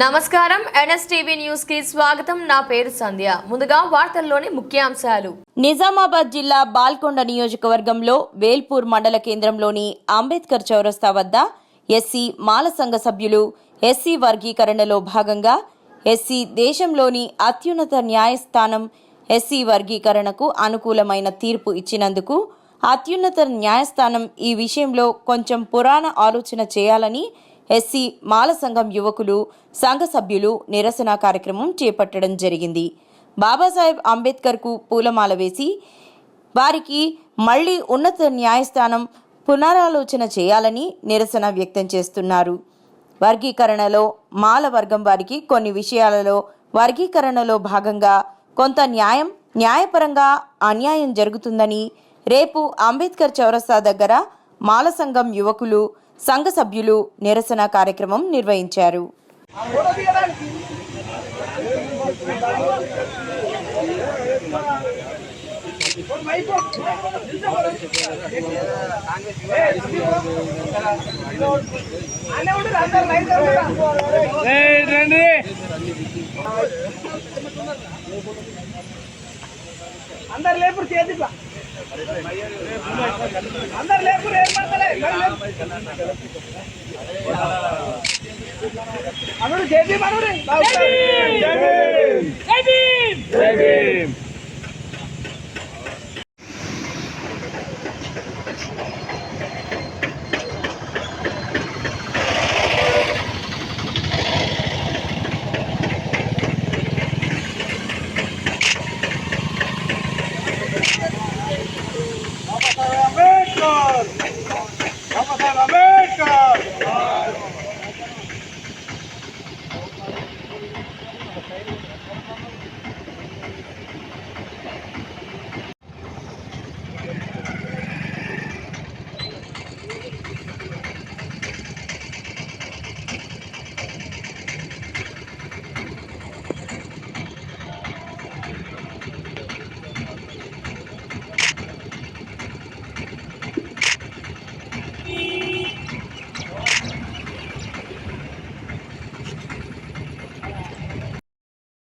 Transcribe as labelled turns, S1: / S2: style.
S1: నమస్కారం. ఎన్ఎస్టీవీ న్యూస్కి స్వాగతం. నా పేరు సంధ్య. ముందుగా వార్తల్లోని ముఖ్యాంశాలు.
S2: నిజామాబాద్ జిల్లా బాల్కొండ నియోజకవర్గంలో వేల్పూర్ మండల కేంద్రంలోని అంబేద్కర్ చౌరస్తా వద్ద ఎస్సీ మాల సంఘ సభ్యులు ఎస్సీ వర్గీకరణలో భాగంగా ఎస్సీ దేశంలోని అత్యున్నత న్యాయస్థానం ఎస్సీ వర్గీకరణకు అనుకూలమైన తీర్పు ఇచ్చినందుకు అత్యున్నత న్యాయస్థానం ఈ విషయంలో కొంచెం పురాణ ఆలోచన చేయాలని ఎస్సీ మాల సంఘం యువకులు సంఘ సభ్యులు నిరసన కార్యక్రమం చేపట్టడం జరిగింది. బాబాసాహెబ్ అంబేద్కర్కు పూలమాల వేసి వారికి మళ్ళీ ఉన్నత న్యాయస్థానం పునరాలోచన చేయాలని నిరసన వ్యక్తం చేస్తున్నారు. వర్గీకరణలో మాల వర్గం వారికి కొన్ని విషయాలలో వర్గీకరణలో భాగంగా కొంత న్యాయం న్యాయపరంగా అన్యాయం జరుగుతుందని రేపు అంబేద్కర్ చౌరస్తా దగ్గర మాల సంఘం యువకులు సంఘ సభ్యులు నిరసన కార్యక్రమం నిర్వహించారు.
S3: అందరు లేపురు చేతిపా అందరు లేపురు ఏం అనుడు చేతి
S4: భీమ్